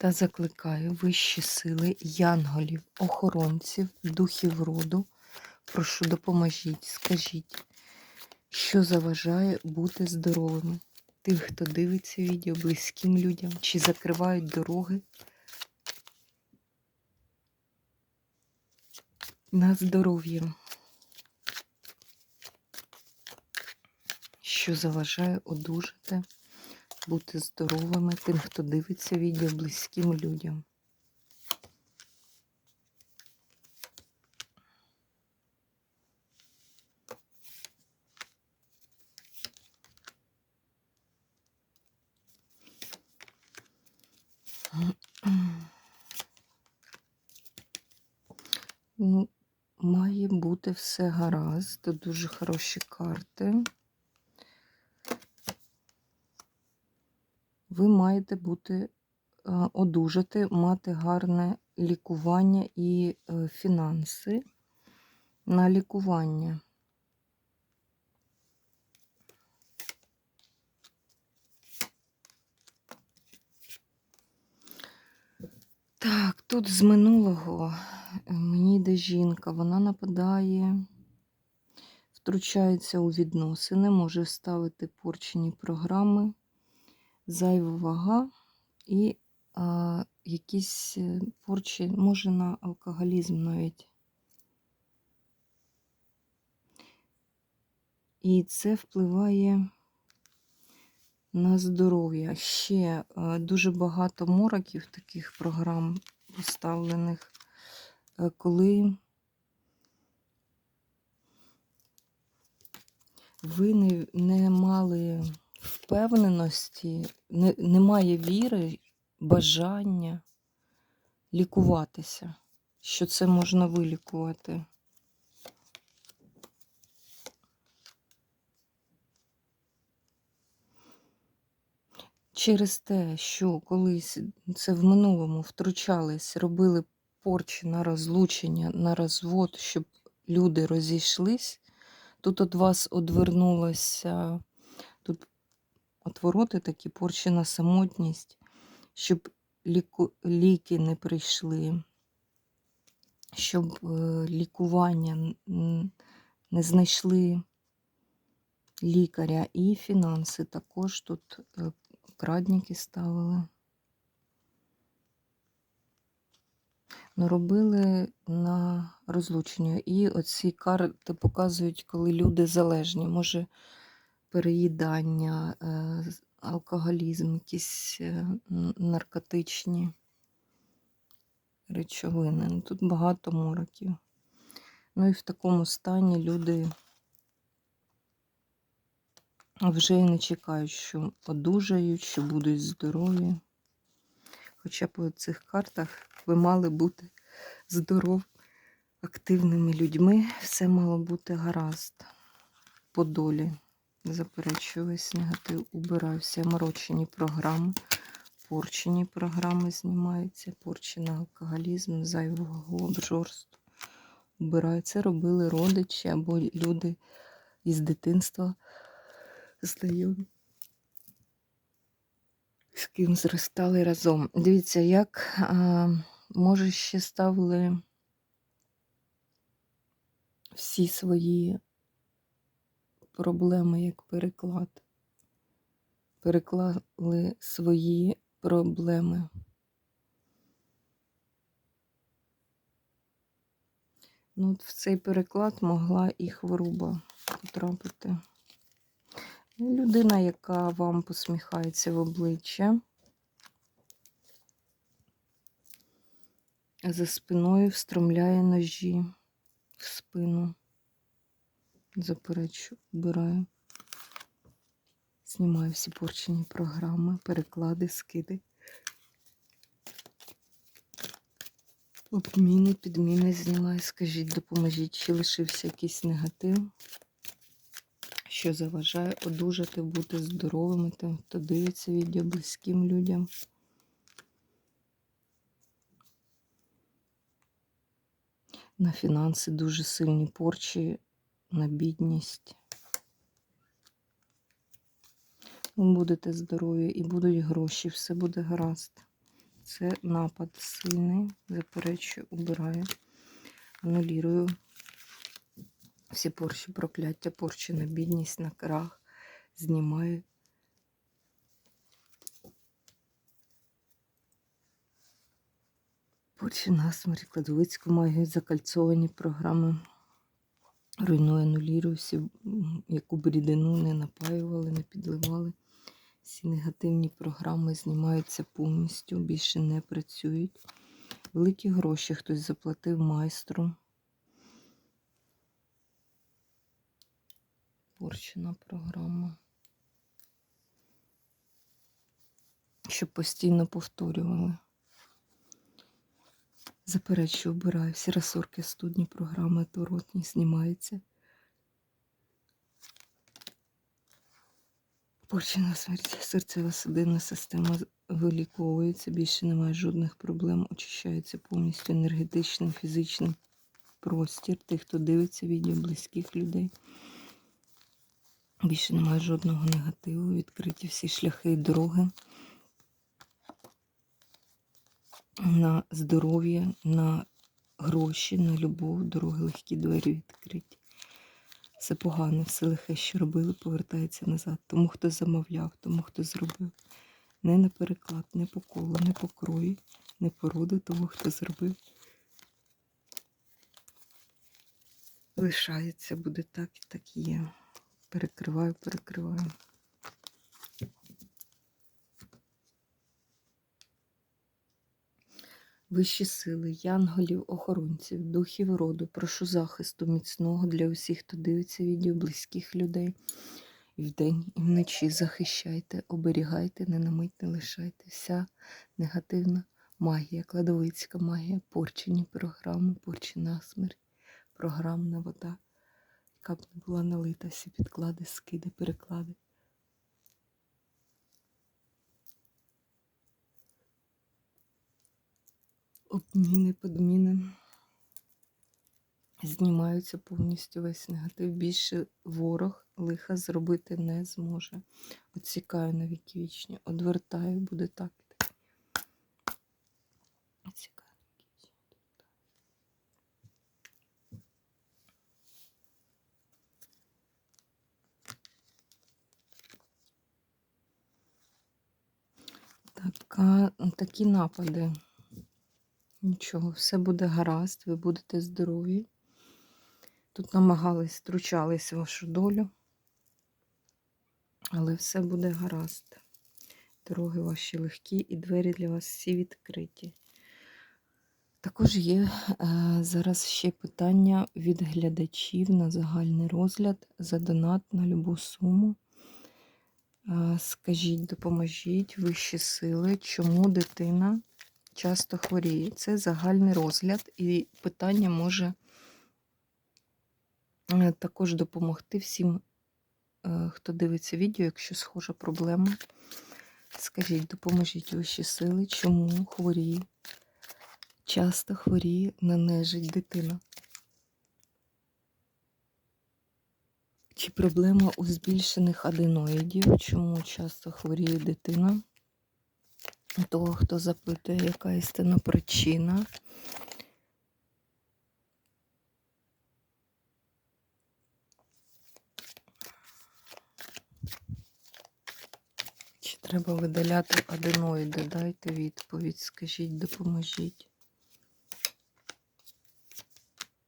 Та закликаю вищі сили, янголів, охоронців, духів роду. Прошу, допоможіть, скажіть, що заважає бути здоровими. Тим, хто дивиться відео, близьким людям, чи закривають дороги на здоров'я. Що заважає одужати бути здоровими тим, хто дивиться відео близьким людям. Ну, має бути все гаразд. Дуже хороші карти. Ви маєте бути е, одужати, мати гарне лікування і е, фінанси на лікування. Так, тут з минулого мені йде жінка, вона нападає, втручається у відносини, може ставити порчені програми зайва вага і а, якісь е, порчі, може на алкоголізм навіть. І це впливає на здоров'я. Ще а, дуже багато мороків таких програм поставлених, а, коли ви не, не мали впевненості, не, немає віри, бажання лікуватися, що це можна вилікувати. Через те, що колись це в минулому втручались, робили порчі на розлучення, на розвод, щоб люди розійшлись, тут від вас одвернулося, отвороти такі порчі на самотність, щоб ліку, ліки не прийшли, щоб е, лікування не знайшли лікаря і фінанси також тут е, крадники ставили. Робили на розлучення. І оці карти показують, коли люди залежні. Може, переїдання, е, алкоголізм, якісь е, наркотичні речовини. Ну, тут багато мороків. Ну і в такому стані люди вже і не чекають, що одужають, що будуть здорові. Хоча по цих картах ви мали бути здоров, активними людьми, все мало бути гаразд по долі. Заперечую весь негатив, убираю всі морочені програми, порчені програми знімаються, порчений алкоголізм, зайвого обжорство. Убираю. Це робили родичі або люди із дитинства знайомі, з ким зростали разом. Дивіться, як, а, може, ще ставили всі свої проблеми як переклад. Переклали свої проблеми. Ну, от В цей переклад могла і хвороба потрапити. Людина, яка вам посміхається в обличчя, за спиною встромляє ножі в спину заперечу, вбираю. Знімаю всі порчені програми, переклади, скиди. Обміни, підміни знімай, скажіть, допоможіть, чи лишився якийсь негатив, що заважає одужати, бути здоровими, тим, хто дивиться відео близьким людям. На фінанси дуже сильні порчі, на бідність. Ви будете здорові і будуть гроші, все буде гаразд. Це напад сильний, заперечую, убираю, анулірую всі порчі, прокляття, порчі на бідність, на крах, знімаю. Порчі насмерть, кладовицьку магію, закальцовані програми. Руйную, анулірую всі, яку б рідину не напаювали, не підливали. Всі негативні програми знімаються повністю, більше не працюють. Великі гроші хтось заплатив майстру. Порчена програма. Щоб постійно повторювали. Заперечую, обираю всі розсорки студні програми, торотні знімаються. Порчена смерть, серцева судинна система виліковується, більше немає жодних проблем, очищається повністю енергетичним, фізичним простір тих, хто дивиться відео близьких людей. Більше немає жодного негативу, відкриті всі шляхи і дороги на здоров'я, на гроші, на любов, дороги легкі двері відкриті. Все погане, все лихе, що робили, повертається назад. Тому, хто замовляв, тому, хто зробив. Не на переклад, не по колу, не по крої, не по роду того, хто зробив. Лишається, буде так і так є. Перекриваю, перекриваю. Вищі сили, янголів, охоронців, духів роду, прошу захисту міцного для усіх, хто дивиться відео близьких людей. І вдень, і вночі захищайте, оберігайте, не на не лишайте. Вся негативна магія, кладовицька магія, порчені програми, порчена смерть, програмна вода, яка б не була налита, всі підклади, скиди, переклади. Обміни, подміни. Знімаються повністю весь негатив. Більше ворог лиха зробити не зможе. Отсікаю на віки вічні, одвертаю, буде так. Отсікаю. Така, такі напади. Нічого, все буде гаразд, ви будете здорові. Тут намагались, втручались вашу долю, але все буде гаразд. Дороги ваші легкі і двері для вас всі відкриті. Також є е, зараз ще питання від глядачів на загальний розгляд за донат на любу суму. Е, скажіть, допоможіть вищі сили, чому дитина часто хворіє. Це загальний розгляд, і питання може е, також допомогти всім, е, хто дивиться відео, якщо схожа проблема. Скажіть, допоможіть вищі сили, чому хворіє, часто хворіє на нежить дитина. Чи проблема у збільшених аденоїдів? Чому часто хворіє дитина? Того, хто запитує, яка істинна причина. Чи треба видаляти аденоїди? Дайте відповідь, скажіть, допоможіть.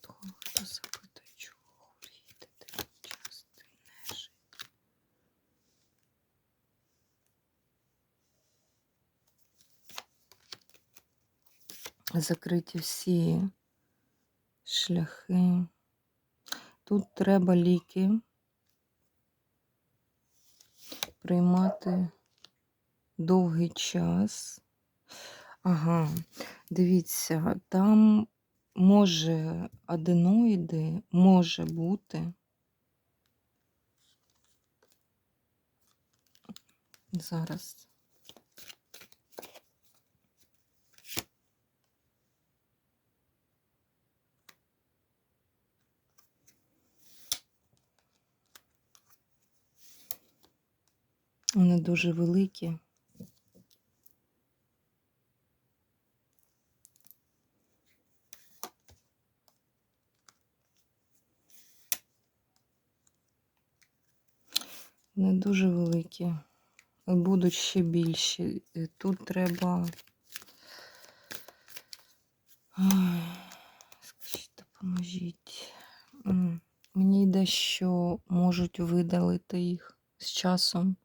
Того, хто запитує, чого хворіє дитина часто і нежить. Закриті всі шляхи. Тут треба ліки приймати довгий час, Ага, дивіться, там може аденоїди, може бути. Зараз. Вони дуже великі. Не дуже великі. Будуть ще більші. Тут треба. Скажіть, допоможіть. Мені йде, що можуть видалити їх з часом.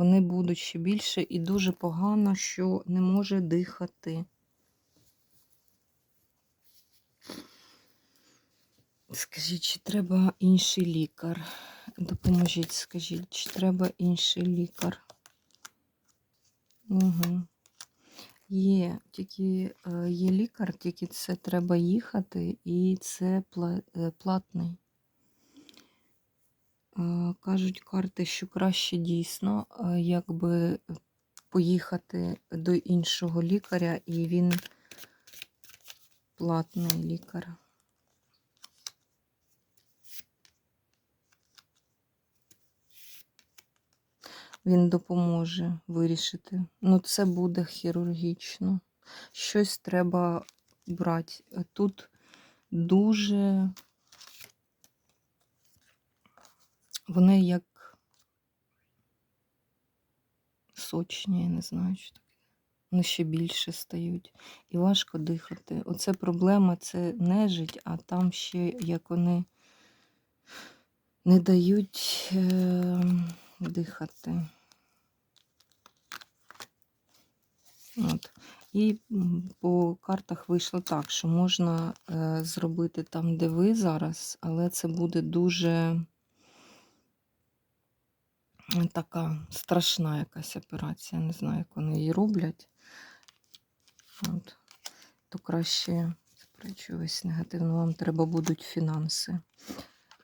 Вони будуть ще більше і дуже погано, що не може дихати. Скажіть, чи треба інший лікар? Допоможіть, скажіть, чи треба інший лікар? Угу. Є, тільки е, є лікар, тільки це треба їхати, і це е, платний. Е, Кажуть карти, що краще дійсно, е, якби поїхати до іншого лікаря, і він платний лікар. Він допоможе вирішити. Ну, це буде хірургічно. Щось треба брати. Тут дуже вони як сочні, я не знаю, що таке. Вони ще більше стають. І важко дихати. Оце проблема, це нежить, а там ще як вони не дають е, дихати. От. І по картах вийшло так, що можна е, зробити там, де ви зараз, але це буде дуже така страшна якась операція. Не знаю, як вони її роблять. От. То краще, весь негативно, вам треба будуть фінанси.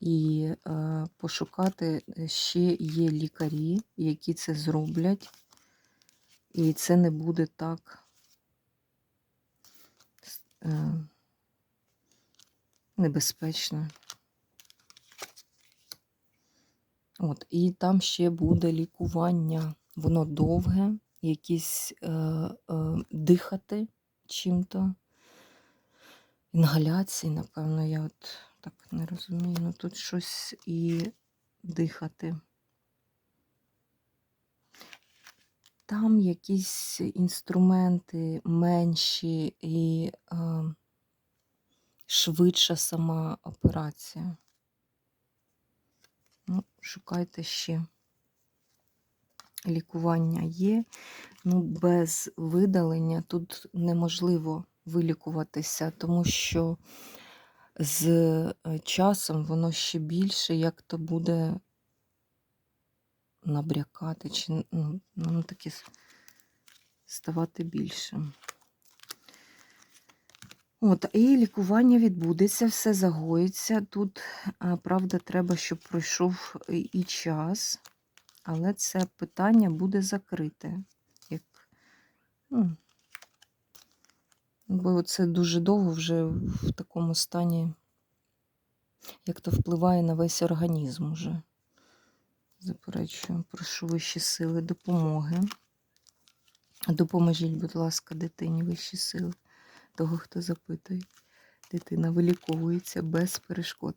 І е, пошукати е, ще є лікарі, які це зроблять. І це не буде так е, небезпечно. От, і там ще буде лікування. Воно довге, якісь е, е, дихати чим-то. Інгаляції, напевно, я от так не розумію. Ну тут щось і дихати. Там якісь інструменти менші і е, швидша сама операція. Шукайте ще. Лікування є, ну без видалення тут неможливо вилікуватися, тому що з е, часом воно ще більше, як то буде набрякати, чи ну таке ставати більшим. От, і лікування відбудеться, все загоїться. Тут, правда, треба, щоб пройшов і і час, але це питання буде закрите. Як, ну, бо це дуже довго вже в такому стані, як то впливає на весь організм уже. Заперечую, прошу вищі сили допомоги. Допоможіть, будь ласка, дитині вищі сили. Того, хто запитує. Дитина виліковується без перешкод.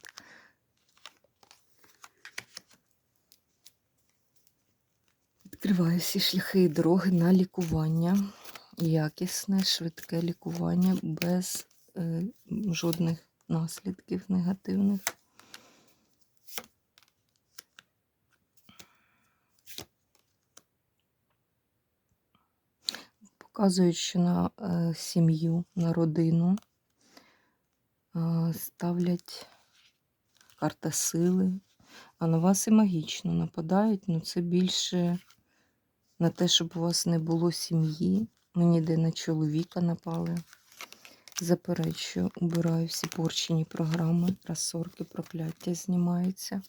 Відкриваю всі шляхи і дороги на лікування. Якісне, швидке лікування без е, жодних наслідків негативних. Що на е, сім'ю, на родину е, ставлять карта сили, а на вас і магічно нападають, ну це більше на те, щоб у вас не було сім'ї. Мені де на чоловіка напали. Заперечую, убираю всі порчені програми, розсорки, прокляття знімаються.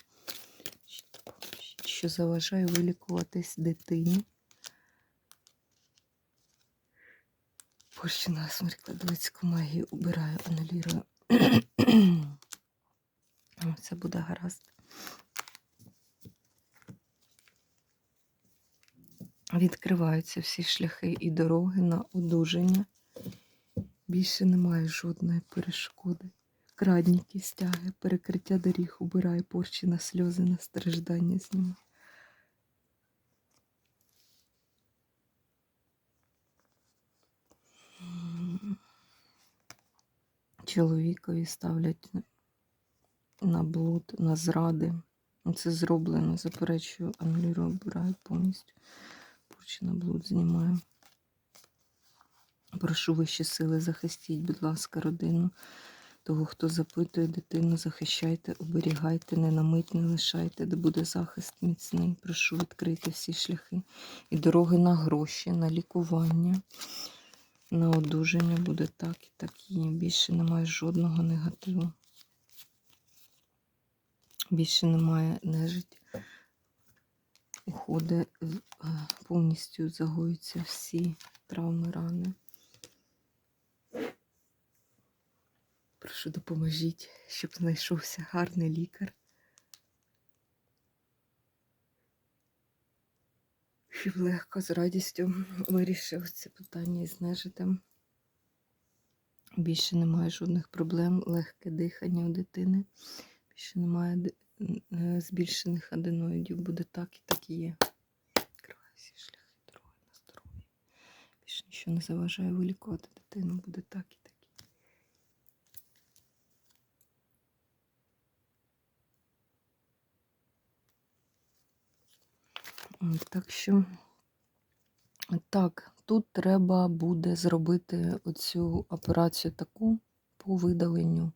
Що заважає вилікуватись дитині. Порчена смерть кладовицьку магію убираю, анулірую. Це буде гаразд. Відкриваються всі шляхи і дороги на одужання. Більше немає жодної перешкоди. Крадніки стяги, перекриття доріг убирає порчі на сльози, на страждання знімає. Чоловікові ставлять на блуд, на зради. Це зроблено, заперечую, анулюю, обираю повністю. Порчі на блуд знімаю. Прошу вищі сили, захистіть, будь ласка, родину. Того, хто запитує дитину, захищайте, оберігайте, не на мить не лишайте, де буде захист міцний. Прошу відкрити всі шляхи і дороги на гроші, на лікування, на одужання буде так і так і. Більше немає жодного негативу. Більше немає нежиті. Уходить, е, повністю загоюються всі травми, рани. Прошу допоможіть, щоб знайшовся гарний лікар. Щоб легко з радістю вирішив це питання із нежитем. Більше немає жодних проблем, легке дихання у дитини. Більше немає е, збільшених аденоїдів. Буде так і так і є. Відкриваю всі шляхи дороги на здоров'я. Більше нічого не заважає вилікувати дитину. Буде так і так. що, так, тут треба буде зробити оцю операцію таку по видаленню.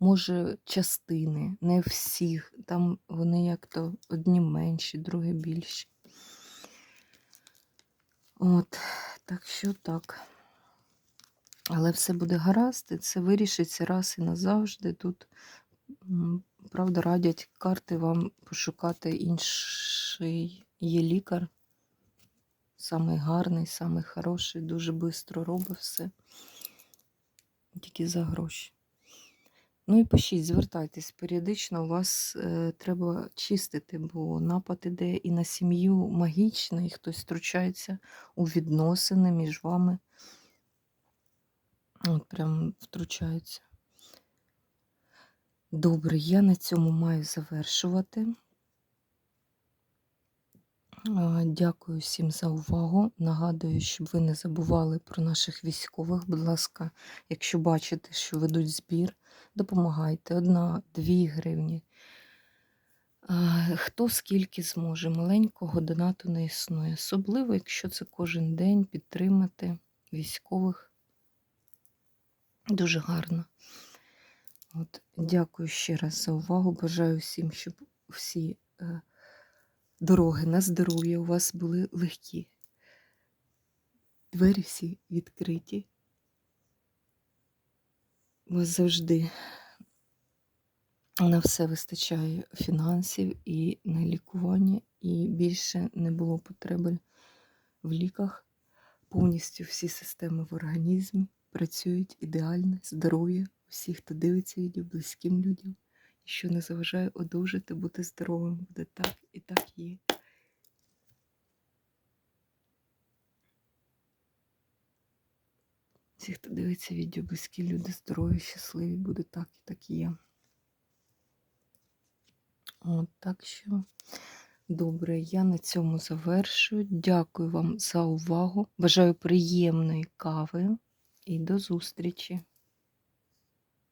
Може, частини, не всіх. Там вони як-то одні менші, другі більші. От, так що так. Але все буде гаразд, і це вирішиться раз і назавжди. Тут, правда, радять карти вам пошукати інший є лікар. Самий гарний, самий хороший, дуже швидко робить все. Тільки за гроші. Ну і пишіть, звертайтесь періодично, у вас е, треба чистити, бо напад іде і на сім'ю магічний, хтось втручається у відносини між вами. От прям втручається. Добре, я на цьому маю завершувати. Дякую всім за увагу. Нагадую, щоб ви не забували про наших військових. Будь ласка, якщо бачите, що ведуть збір, допомагайте. Одна, дві гривні. Хто скільки зможе. Маленького донату не існує. Особливо, якщо це кожен день підтримати військових. Дуже гарно. От, дякую ще раз за увагу. Бажаю всім, щоб всі. Дороги на здоров'я у вас були легкі. Двері всі відкриті. У вас завжди на все вистачає фінансів і на лікування, і більше не було потреби в ліках. Повністю всі системи в організмі працюють ідеально, здоров'я усі, хто дивиться відео, близьким людям що не заважає одужати, бути здоровим. Буде так і так є. Всі, хто дивиться відео, близькі люди, здорові, щасливі, буде так і так є. От так що, добре, я на цьому завершую. Дякую вам за увагу. Бажаю приємної кави і до зустрічі!